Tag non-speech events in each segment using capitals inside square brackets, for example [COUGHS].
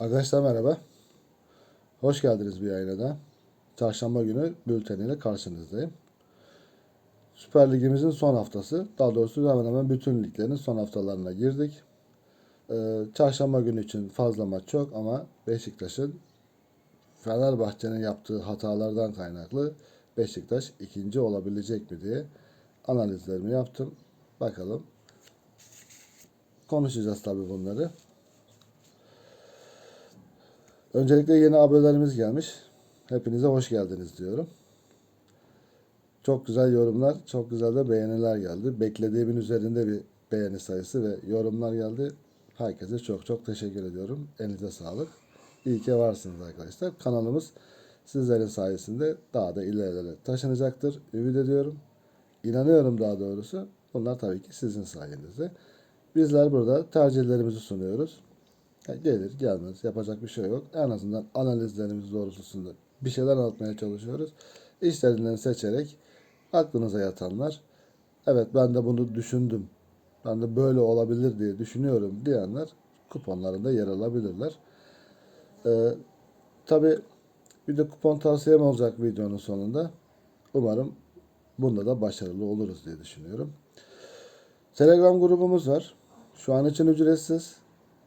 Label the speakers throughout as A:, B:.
A: Arkadaşlar merhaba. Hoş geldiniz bir yayına da. Çarşamba günü bülteniyle karşınızdayım. Süper Ligimizin son haftası. Daha doğrusu hemen hemen bütün liglerin son haftalarına girdik. Ee, çarşamba günü için fazla maç yok ama Beşiktaş'ın Fenerbahçe'nin yaptığı hatalardan kaynaklı Beşiktaş ikinci olabilecek mi diye analizlerimi yaptım. Bakalım. Konuşacağız tabii bunları. Öncelikle yeni abonelerimiz gelmiş. Hepinize hoş geldiniz diyorum. Çok güzel yorumlar, çok güzel de beğeniler geldi. Beklediğimin üzerinde bir beğeni sayısı ve yorumlar geldi. Herkese çok çok teşekkür ediyorum. Elinize sağlık. İyi ki varsınız arkadaşlar. Kanalımız sizlerin sayesinde daha da ilerilere taşınacaktır. Ümit ediyorum. İnanıyorum daha doğrusu. Bunlar tabii ki sizin sayenizde. Bizler burada tercihlerimizi sunuyoruz. Ya gelir gelmez yapacak bir şey yok. En azından analizlerimiz doğrultusunda bir şeyler anlatmaya çalışıyoruz. İşlerinden seçerek aklınıza yatanlar evet ben de bunu düşündüm. Ben de böyle olabilir diye düşünüyorum diyenler kuponlarında yer alabilirler. Ee, Tabi bir de kupon tavsiyem olacak videonun sonunda. Umarım bunda da başarılı oluruz diye düşünüyorum. Telegram grubumuz var. Şu an için ücretsiz.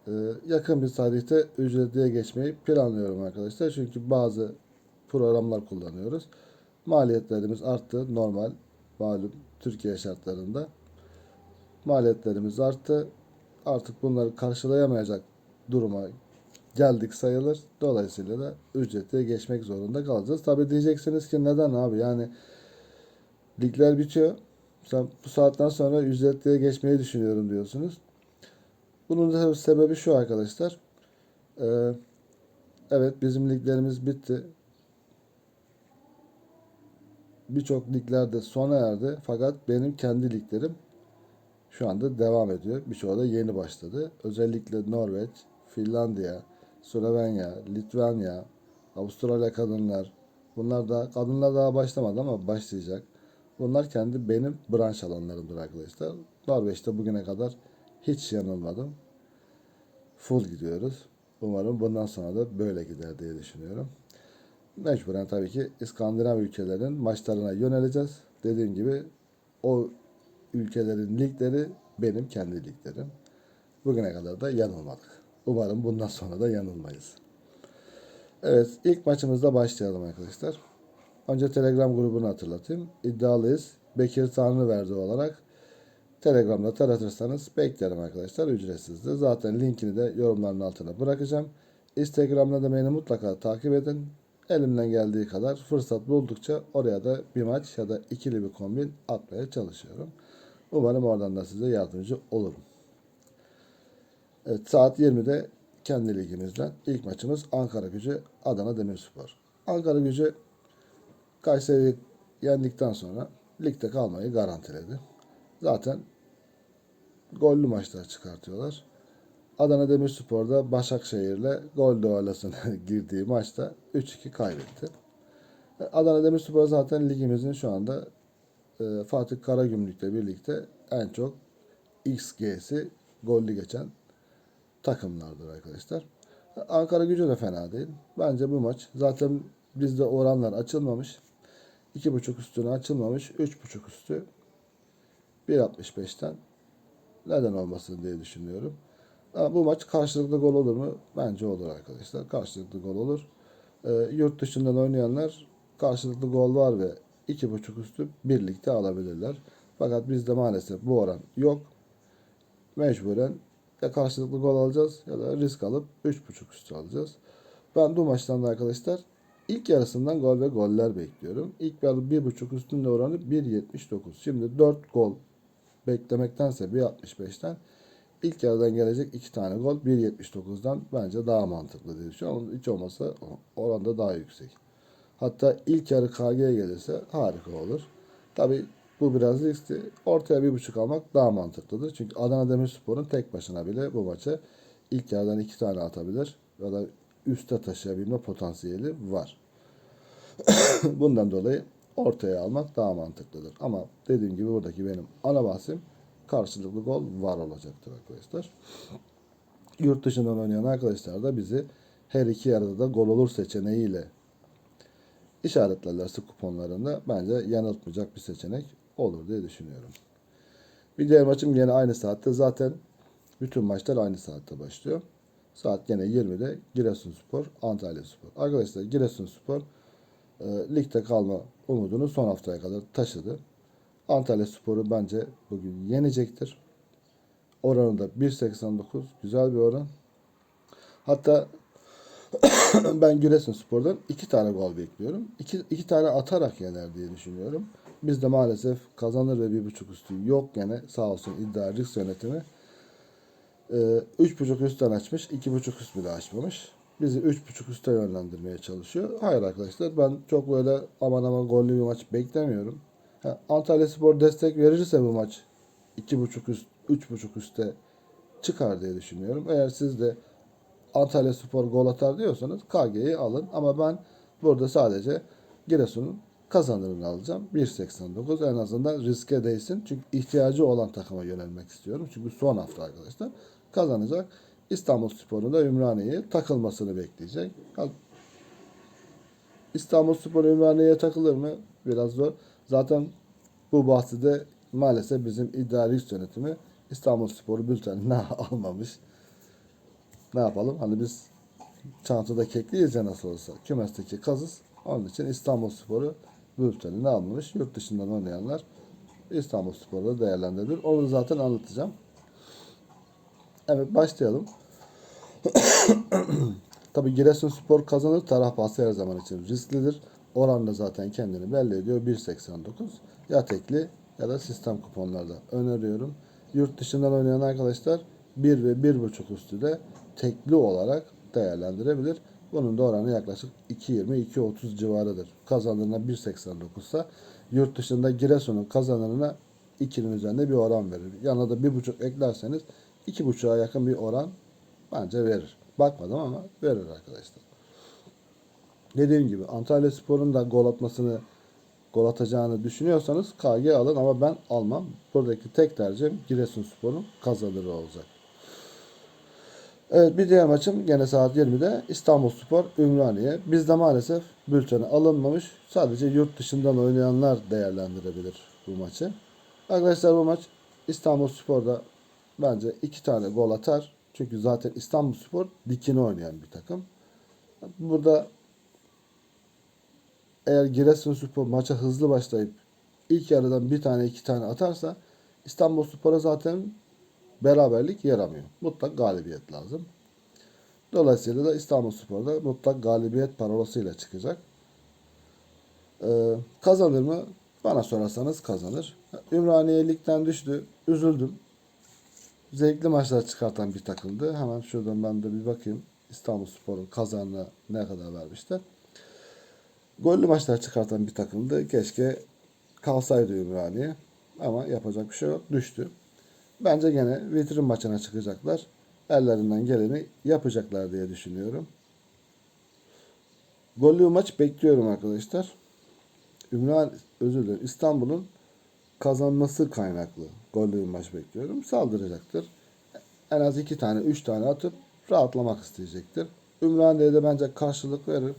A: Ee, yakın bir tarihte ücretliye geçmeyi planlıyorum arkadaşlar. Çünkü bazı programlar kullanıyoruz. Maliyetlerimiz arttı. Normal malum Türkiye şartlarında. Maliyetlerimiz arttı. Artık bunları karşılayamayacak duruma geldik sayılır. Dolayısıyla da ücretliye geçmek zorunda kalacağız. Tabi diyeceksiniz ki neden abi yani ligler bitiyor. Sen bu saatten sonra ücretliye geçmeyi düşünüyorum diyorsunuz. Bunun da sebebi şu arkadaşlar. Ee, evet bizim liglerimiz bitti. Birçok liglerde sona erdi. Fakat benim kendi liglerim şu anda devam ediyor. Birçoğu da yeni başladı. Özellikle Norveç, Finlandiya, Slovenya, Litvanya, Avustralya kadınlar. Bunlar da kadınlar daha başlamadı ama başlayacak. Bunlar kendi benim branş alanlarımdır arkadaşlar. Norveç'te bugüne kadar hiç yanılmadım. Full gidiyoruz. Umarım bundan sonra da böyle gider diye düşünüyorum. Mecburen tabii ki İskandinav ülkelerin maçlarına yöneleceğiz. Dediğim gibi o ülkelerin ligleri benim kendi liglerim. Bugüne kadar da yanılmadık. Umarım bundan sonra da yanılmayız. Evet ilk maçımızda başlayalım arkadaşlar. Önce Telegram grubunu hatırlatayım. İddialıyız. Bekir Tanrıverdi olarak Telegram'da taratırsanız beklerim arkadaşlar. Ücretsizdir. Zaten linkini de yorumların altına bırakacağım. Instagram'da da beni mutlaka takip edin. Elimden geldiği kadar fırsat buldukça oraya da bir maç ya da ikili bir kombin atmaya çalışıyorum. Umarım oradan da size yardımcı olurum. Evet, saat 20'de kendi ligimizden ilk maçımız Ankara Gücü Adana Demirspor. Ankara Gücü Kayseri'yi yendikten sonra ligde kalmayı garantiledi. Zaten gollü maçlar çıkartıyorlar. Adana Demirspor'da Başakşehir'le gol duelasına [LAUGHS] girdiği maçta 3-2 kaybetti. Adana Demirspor zaten ligimizin şu anda e, Fatih Karagümrük'le birlikte en çok XG'si gollü geçen takımlardır arkadaşlar. Ankara gücü de fena değil. Bence bu maç zaten bizde oranlar açılmamış. 2.5 üstüne açılmamış. 3.5 üstü 1.65'ten neden olmasın diye düşünüyorum. Ama bu maç karşılıklı gol olur mu? Bence olur arkadaşlar. Karşılıklı gol olur. Ee, yurt dışından oynayanlar karşılıklı gol var ve 2.5 üstü birlikte alabilirler. Fakat bizde maalesef bu oran yok. Mecburen ya karşılıklı gol alacağız ya da risk alıp 3.5 üstü alacağız. Ben bu maçtan da arkadaşlar ilk yarısından gol ve goller bekliyorum. İlk yarı 1.5 üstünde oranı 1.79. Şimdi 4 gol beklemektense 1.65'ten ilk yarıdan gelecek 2 tane gol 1.79'dan bence daha mantıklı diye düşünüyorum. Hiç olmasa oranda daha yüksek. Hatta ilk yarı KG'ye gelirse harika olur. Tabi bu biraz riskli. Ortaya bir buçuk almak daha mantıklıdır. Çünkü Adana Demirspor'un tek başına bile bu maça ilk yarıdan iki tane atabilir. Ya da üste taşıyabilme potansiyeli var. [COUGHS] Bundan dolayı ortaya almak daha mantıklıdır. Ama dediğim gibi buradaki benim ana bahsim karşılıklı gol var olacaktır arkadaşlar. Yurt dışından oynayan arkadaşlar da bizi her iki yarıda da gol olur seçeneğiyle işaretlerlerse kuponlarında bence yanıltmayacak bir seçenek olur diye düşünüyorum. Bir diğer maçım yine aynı saatte. Zaten bütün maçlar aynı saatte başlıyor. Saat gene 20'de Giresunspor, Antalyaspor. Arkadaşlar Giresunspor e, ligde kalma umudunu son haftaya kadar taşıdı. Antalyaspor'u bence bugün yenecektir. Oranı da 1.89. Güzel bir oran. Hatta [COUGHS] ben Giresunspor'dan iki tane gol bekliyorum. İki, iki tane atarak yener diye düşünüyorum. Biz de maalesef kazanır ve bir buçuk üstü yok gene sağ olsun iddia risk yönetimi. Ee, üç buçuk üstten açmış, iki buçuk üst bile açmamış. Bizi üç buçuk üste yönlendirmeye çalışıyor. Hayır arkadaşlar ben çok böyle aman aman gollü bir maç beklemiyorum. Ha, Antalya Spor destek verirse bu maç iki buçuk üst, üç buçuk üste çıkar diye düşünüyorum. Eğer siz de Antalya Spor gol atar diyorsanız KG'yi alın. Ama ben burada sadece Giresun'un kazanırını alacağım. 1.89 en azından riske değsin. Çünkü ihtiyacı olan takıma yönelmek istiyorum. Çünkü son hafta arkadaşlar kazanacak. İstanbul Spor'un da Ümraniye'ye takılmasını bekleyecek. İstanbul Spor Ümraniye'ye takılır mı? Biraz zor. Zaten bu bahsede maalesef bizim iddia risk yönetimi İstanbul Spor'u bültenine [LAUGHS] almamış. Ne yapalım? Hani biz çantada kekliyiz ya nasıl olsa. Kümesteki kazız. Onun için İstanbul Sporu bültenini almamış. Yurt dışından oynayanlar İstanbul Spor'u değerlendirilir. Onu zaten anlatacağım. Evet başlayalım. [COUGHS] Tabi Giresunspor kazanır. Taraf bahsi her zaman için risklidir. Oran da zaten kendini belli ediyor. 1.89. Ya tekli ya da sistem kuponlarda öneriyorum. Yurt dışından oynayan arkadaşlar 1 ve 1.5 üstü de tekli olarak değerlendirebilir. Bunun da oranı yaklaşık 2.20-2.30 civarıdır. Kazanırına 1.89 ise yurt dışında Giresun'un kazanırına 2'nin üzerinde bir oran verir. Yanına da 1.5 eklerseniz 2.5'a yakın bir oran bence verir. Bakmadım ama verir arkadaşlar. Dediğim gibi Antalya Spor'un da gol atmasını gol atacağını düşünüyorsanız KG alın ama ben almam. Buradaki tek tercihim Giresunspor'un kazanırı olacak. Evet bir diğer maçım gene saat 20'de İstanbulspor Ümraniye. Bizde maalesef bülteni alınmamış. Sadece yurt dışından oynayanlar değerlendirebilir bu maçı. Arkadaşlar bu maç İstanbulspor'da bence iki tane gol atar. Çünkü zaten İstanbulspor dikine oynayan bir takım. Burada eğer Giresunspor maça hızlı başlayıp ilk yarıdan bir tane iki tane atarsa İstanbulspor'a zaten beraberlik yaramıyor. Mutlak galibiyet lazım. Dolayısıyla da İstanbulspor'da mutlak galibiyet parolasıyla çıkacak. Ee, kazanır mı? Bana sorarsanız kazanır. Ümraniye ligden düştü. Üzüldüm. Zevkli maçlar çıkartan bir takımdı. Hemen şuradan ben de bir bakayım. İstanbulspor'un kazanına ne kadar vermişler. Gollü maçlar çıkartan bir takımdı. Keşke kalsaydı Ümraniye. Ama yapacak bir şey yok. Düştü. Bence gene vitrin maçına çıkacaklar. Ellerinden geleni yapacaklar diye düşünüyorum. Gollü maç bekliyorum arkadaşlar. Ümran özür dilerim. İstanbul'un kazanması kaynaklı gollü bir maç bekliyorum. Saldıracaktır. En az iki tane, üç tane atıp rahatlamak isteyecektir. Ümraniye'de de bence karşılık verir.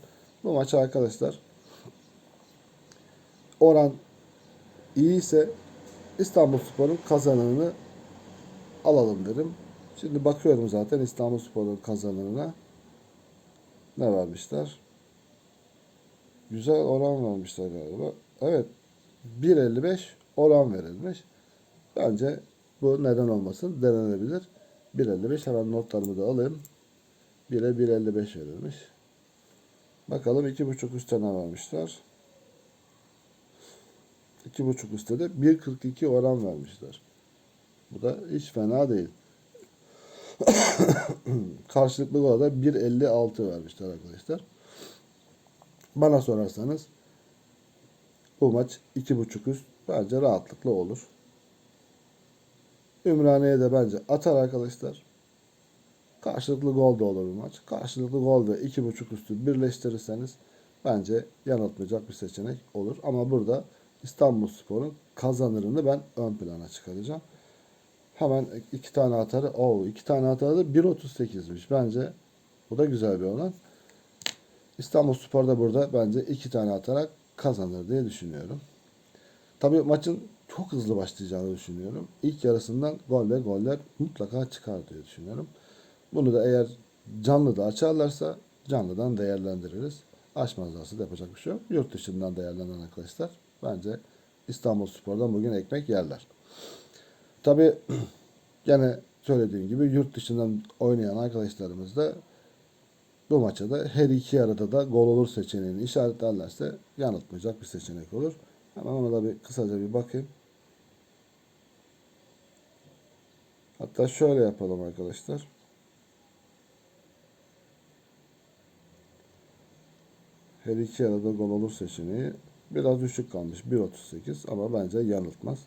A: Bu maç arkadaşlar oran iyi ise İstanbulspor'un kazananını alalım derim. Şimdi bakıyorum zaten İstanbulspor'un kazananına. Ne vermişler? Güzel oran vermişler galiba. Evet. 1.55 oran verilmiş. Bence bu neden olmasın denenebilir. 1.55 hemen notlarımı da alayım. 1'e 1.55 verilmiş. Bakalım 2.5 üstte ne vermişler? 2.5 üstte de 1.42 oran vermişler. Bu da hiç fena değil. [COUGHS] Karşılıklı gol da 1.56 vermişler arkadaşlar. Bana sorarsanız bu maç 2.5 üst bence rahatlıkla olur. Ümraniye de bence atar arkadaşlar. Karşılıklı gol da olur bu maç. Karşılıklı gol ve 2.5 üstü birleştirirseniz bence yanıltmayacak bir seçenek olur. Ama burada İstanbulspor'un kazanırını ben ön plana çıkaracağım. Hemen iki tane atarı. Oo, iki tane atarı da 1.38'miş. Bence Bu da güzel bir oran. İstanbul Spor da burada bence iki tane atarak kazanır diye düşünüyorum. Tabii maçın çok hızlı başlayacağını düşünüyorum. İlk yarısından gol ve goller mutlaka çıkar diye düşünüyorum. Bunu da eğer canlı da açarlarsa canlıdan değerlendiririz. Açmazlarsa da yapacak bir şey yok. Yurt dışından değerlenen arkadaşlar bence İstanbul Spor'dan bugün ekmek yerler. Tabii [CLEARS THROAT] gene söylediğim gibi yurt dışından oynayan arkadaşlarımız da bu maça da her iki yarıda da gol olur seçeneğini işaretlerlerse yanıltmayacak bir seçenek olur. Hemen ona da bir kısaca bir bakayım. Hatta şöyle yapalım arkadaşlar. Her iki yarıda gol olur seçeneği biraz düşük kalmış. 1.38 ama bence yanıltmaz.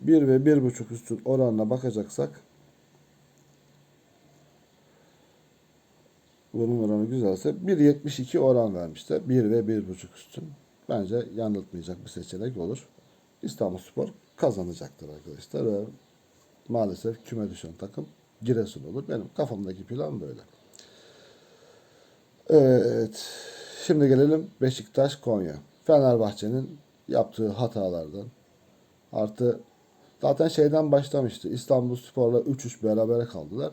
A: 1 ve 1.5 üstün oranına bakacaksak bunun oranı güzelse 1.72 oran vermişler. 1 ve 1.5 üstün. Bence yanıltmayacak bir seçenek olur. İstanbulspor kazanacaktır arkadaşlar. Ve maalesef küme düşen takım Giresun olur. Benim kafamdaki plan böyle. Evet. Şimdi gelelim Beşiktaş Konya. Fenerbahçe'nin yaptığı hatalardan artı zaten şeyden başlamıştı. İstanbul Spor'la 3-3 berabere kaldılar.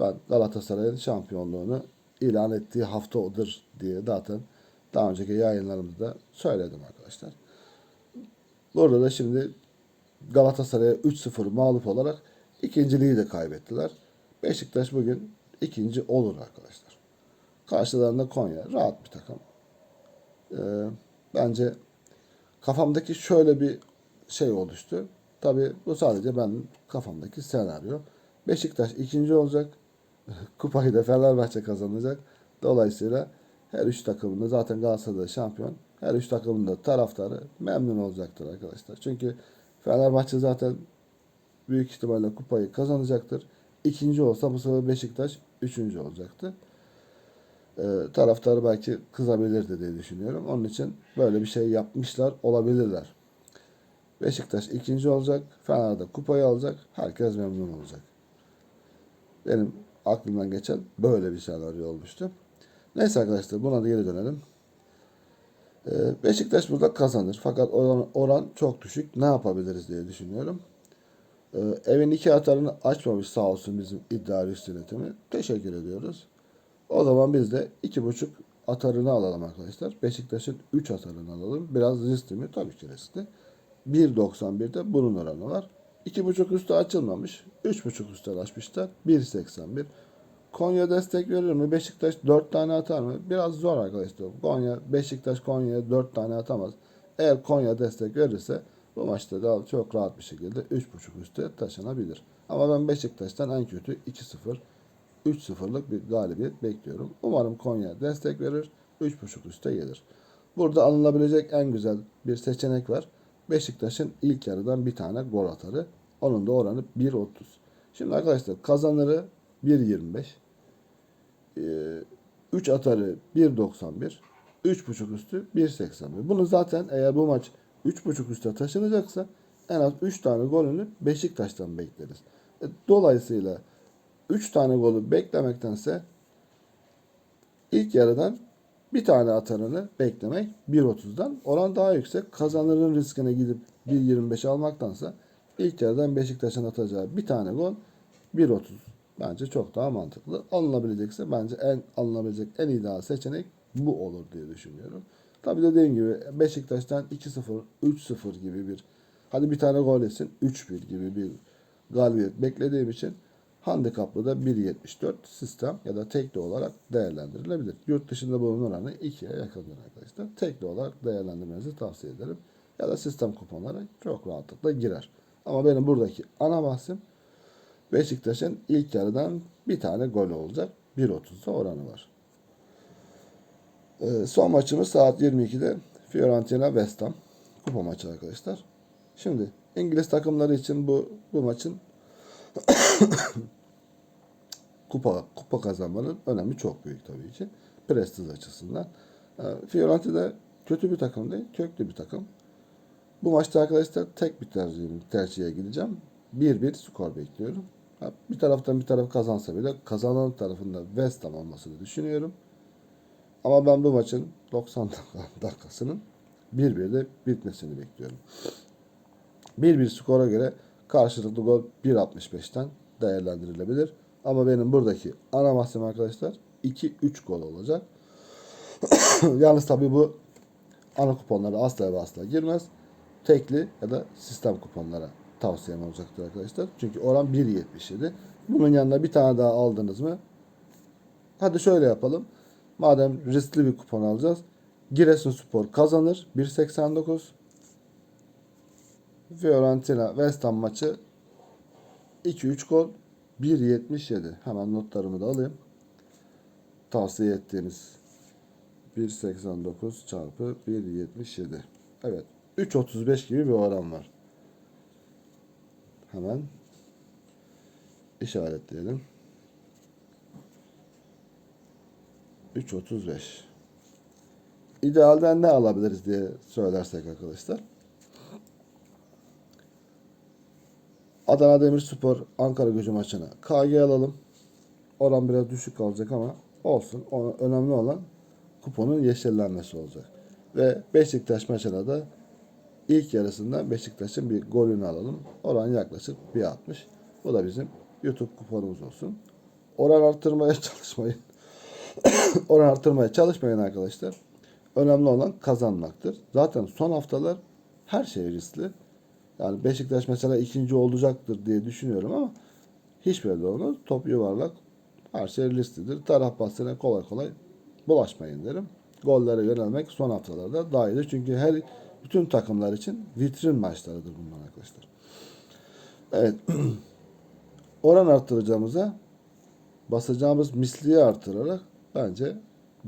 A: Ben Galatasaray'ın şampiyonluğunu ilan ettiği hafta odur diye zaten daha önceki yayınlarımızda söyledim arkadaşlar. Burada da şimdi Galatasaray'a 3-0 mağlup olarak ikinciliği de kaybettiler. Beşiktaş bugün ikinci olur arkadaşlar. Karşılarında Konya. Rahat bir takım. Ee, bence kafamdaki şöyle bir şey oluştu. Tabi bu sadece benim kafamdaki senaryo. Beşiktaş ikinci olacak. [LAUGHS] Kupayı da Fenerbahçe kazanacak. Dolayısıyla her üç takımın da zaten Galatasaray şampiyon. Her üç takımın da taraftarı memnun olacaktır arkadaşlar. Çünkü Fenerbahçe zaten büyük ihtimalle kupayı kazanacaktır. İkinci olsa bu sefer Beşiktaş üçüncü olacaktı. Ee, taraftarı belki kızabilirdi diye düşünüyorum. Onun için böyle bir şey yapmışlar olabilirler. Beşiktaş ikinci olacak. Fener de kupayı alacak. Herkes memnun olacak. Benim aklımdan geçen böyle bir senaryo olmuştu. Neyse arkadaşlar buna da geri dönelim. Ee, Beşiktaş burada kazanır. Fakat oran, oran çok düşük. Ne yapabiliriz diye düşünüyorum. Ee, evin iki atarını açmamış sağ olsun bizim iddia risk yönetimi. Teşekkür ediyoruz. O zaman biz de iki buçuk atarını alalım arkadaşlar. Beşiktaş'ın 3 atarını alalım. Biraz riskli mi? Tabii ki riskli. 1.91'de bunun oranı var. 2.5 üstü açılmamış. 3.5 üstü açmışlar. 1.81. Konya destek verir mi? Beşiktaş 4 tane atar mı? Biraz zor arkadaşlar. Konya, Beşiktaş Konya'ya 4 tane atamaz. Eğer Konya destek verirse bu maçta da çok rahat bir şekilde 3.5 üstü taşınabilir. Ama ben Beşiktaş'tan en kötü 2-0 3-0'lık bir galibiyet bekliyorum. Umarım Konya destek verir. 3.5 üste gelir. Burada alınabilecek en güzel bir seçenek var. Beşiktaş'ın ilk yarıdan bir tane gol atarı. Onun da oranı 1.30. Şimdi arkadaşlar kazanırı 1.25. Ee, 3 atarı 1.91. 3.5 üstü 1.81. Bunu zaten eğer bu maç 3.5 üste taşınacaksa en az 3 tane golünü Beşiktaş'tan bekleriz. E, Dolayısıyla 3 tane golü beklemektense ilk yarıdan bir tane atarını beklemek 1.30'dan oran daha yüksek. Kazanırın riskine gidip 1.25 almaktansa ilk yarıdan Beşiktaş'ın atacağı bir tane gol 1.30 bence çok daha mantıklı. Alınabilecekse bence en alınabilecek en ideal seçenek bu olur diye düşünüyorum. Tabi dediğim gibi Beşiktaş'tan 2-0, 3-0 gibi bir hadi bir tane gol etsin 3-1 gibi bir galibiyet beklediğim için handikaplı da 1.74 sistem ya da tekli olarak değerlendirilebilir. Yurt dışında bunun oranı 2'ye yakındır arkadaşlar. Tekli olarak değerlendirmenizi tavsiye ederim. Ya da sistem kuponları çok rahatlıkla girer. Ama benim buradaki ana bahsim Beşiktaş'ın ilk yarıdan bir tane gol olacak. 1.30'da oranı var. Ee, son maçımız saat 22'de Fiorentina West Ham. Kupa maçı arkadaşlar. Şimdi İngiliz takımları için bu bu maçın [COUGHS] kupa kupa kazanmanın önemi çok büyük tabii ki. Prestij açısından. Ee, Fiorentina kötü bir takım değil, köklü bir takım. Bu maçta arkadaşlar tek bir tercihim, tercihe gideceğim. 1-1 skor bekliyorum. Bir taraftan bir taraf kazansa bile kazanan tarafında West Ham olmasını düşünüyorum. Ama ben bu maçın 90 dakika- [LAUGHS] dakikasının 1-1'de bitmesini bekliyorum. 1-1 skora göre karşılıklı gol 1.65'ten değerlendirilebilir. Ama benim buradaki ana mahsem arkadaşlar 2-3 gol olacak. [COUGHS] Yalnız tabii bu ana kuponlara asla ve asla girmez. Tekli ya da sistem kuponlara tavsiyem olacaktır arkadaşlar. Çünkü oran 1.77. Bunun yanına bir tane daha aldınız mı? Hadi şöyle yapalım. Madem riskli bir kupon alacağız. Giresunspor kazanır 1.89. Fiorentina West Ham maçı 2-3 gol 1.77. Hemen notlarımı da alayım. Tavsiye ettiğimiz 1.89 çarpı 1.77. Evet. 3.35 gibi bir oran var. Hemen işaretleyelim. 3.35. İdealden ne alabiliriz diye söylersek arkadaşlar. Adana Demirspor Ankara Gücü maçına KG alalım. Oran biraz düşük kalacak ama olsun. O, önemli olan kuponun yeşillenmesi olacak. Ve Beşiktaş maçına da ilk yarısında Beşiktaş'ın bir golünü alalım. Oran yaklaşık 1.60. Bu da bizim YouTube kuponumuz olsun. Oran arttırmaya [LAUGHS] çalışmayın. [COUGHS] oran arttırmaya çalışmayın arkadaşlar. Önemli olan kazanmaktır. Zaten son haftalar her şey riskli. Yani Beşiktaş mesela ikinci olacaktır diye düşünüyorum ama hiç belli olmaz. Top yuvarlak. Her şey risklidir. Taraf bahsine kolay kolay bulaşmayın derim. Gollere yönelmek son haftalarda daha iyidir. Çünkü her bütün takımlar için vitrin maçlarıdır bunlar arkadaşlar. Evet. [CLEARS THROAT] Oran arttıracağımıza basacağımız misliyi artırarak bence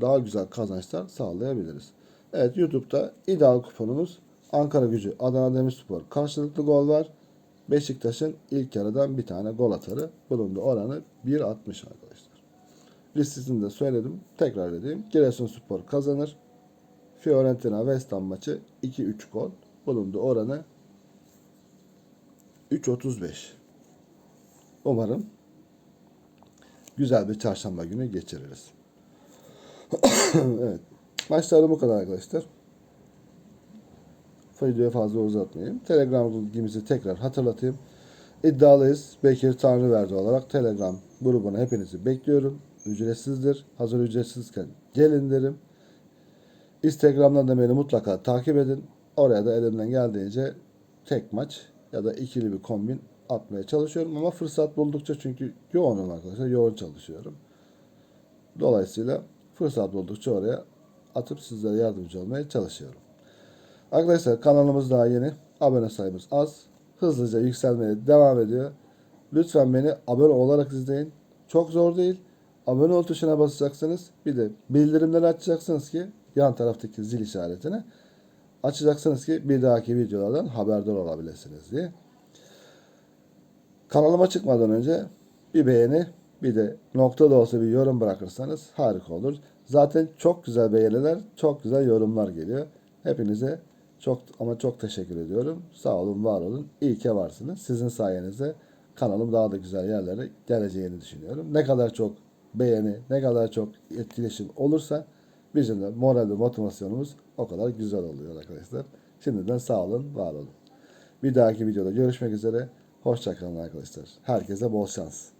A: daha güzel kazançlar sağlayabiliriz. Evet YouTube'da ideal kuponumuz Ankara gücü Adana Demirspor karşılıklı gol var. Beşiktaş'ın ilk yarıdan bir tane gol atarı. Bunun oranı 1.60 arkadaşlar. Listesini de söyledim. Tekrar edeyim. Giresunspor kazanır. Fiorentina West Ham maçı 2-3 gol. Bunun da oranı 3.35. Umarım güzel bir çarşamba günü geçiririz. [COUGHS] evet. Maçları bu kadar arkadaşlar. Videoyu fazla uzatmayayım. Telegram bilgimizi tekrar hatırlatayım. İddialıyız. Bekir Tanrıverdi olarak Telegram grubuna hepinizi bekliyorum. Ücretsizdir. Hazır ücretsizken gelin derim. Instagram'dan da beni mutlaka takip edin. Oraya da elimden geldiğince tek maç ya da ikili bir kombin atmaya çalışıyorum. Ama fırsat buldukça çünkü yoğunum arkadaşlar. Yoğun çalışıyorum. Dolayısıyla fırsat buldukça oraya atıp sizlere yardımcı olmaya çalışıyorum. Arkadaşlar kanalımız daha yeni. Abone sayımız az. Hızlıca yükselmeye devam ediyor. Lütfen beni abone olarak izleyin. Çok zor değil. Abone ol tuşuna basacaksınız. Bir de bildirimleri açacaksınız ki yan taraftaki zil işaretini açacaksınız ki bir dahaki videolardan haberdar olabilirsiniz diye. Kanalıma çıkmadan önce bir beğeni bir de nokta da olsa bir yorum bırakırsanız harika olur. Zaten çok güzel beğeniler, çok güzel yorumlar geliyor. Hepinize çok ama çok teşekkür ediyorum. Sağ olun, var olun. İyi ki varsınız. Sizin sayenizde kanalım daha da güzel yerlere geleceğini düşünüyorum. Ne kadar çok beğeni, ne kadar çok etkileşim olursa bizim de moral ve motivasyonumuz o kadar güzel oluyor arkadaşlar. Şimdiden sağ olun, var olun. Bir dahaki videoda görüşmek üzere. Hoşçakalın arkadaşlar. Herkese bol şans.